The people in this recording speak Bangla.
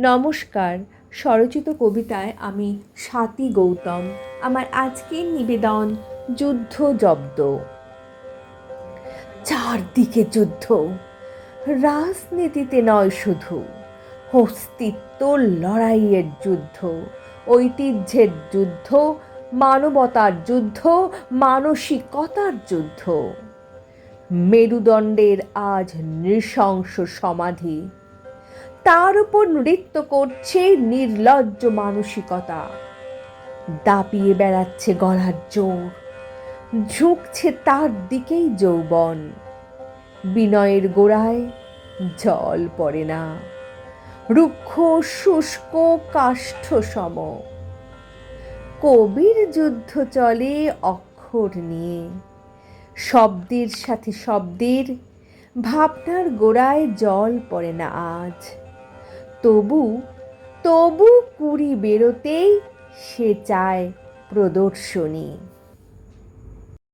নমস্কার। স্বরচিত কবিতায় আমি স্বাতি গৌতম। আমার আজকের নিবেদন, যুদ্ধ জব্দ। চারদিকে যুদ্ধ। রাজনীতিতে নয় শুধু। অস্তিত্ব লড়াইয়ের যুদ্ধ। ঐতিহ্যের যুদ্ধ, মানবতার যুদ্ধ, মানসিকতার যুদ্ধ। মেরুদণ্ডের আজ নৃশংস সমাধি। তার উপর নৃত্য করছে নির্লজ্জ মানসিকতা। দাপিয়ে বেড়াচ্ছে গলার জোর। ঝুঁকছে তার দিকেই যৌবন। বিনয়ের গোড়ায় জল পড়ে না। রুক্ষ, শুষ্ক, কাষ্ঠ সম। কবির যুদ্ধ চলে অক্ষর নিয়ে। শব্দের সাথে শব্দের, ভাবনার গোড়ায় জল পড়ে না আজ। তবু তবু কুড়ি বেরোতেই সে চায় প্রদর্শনী।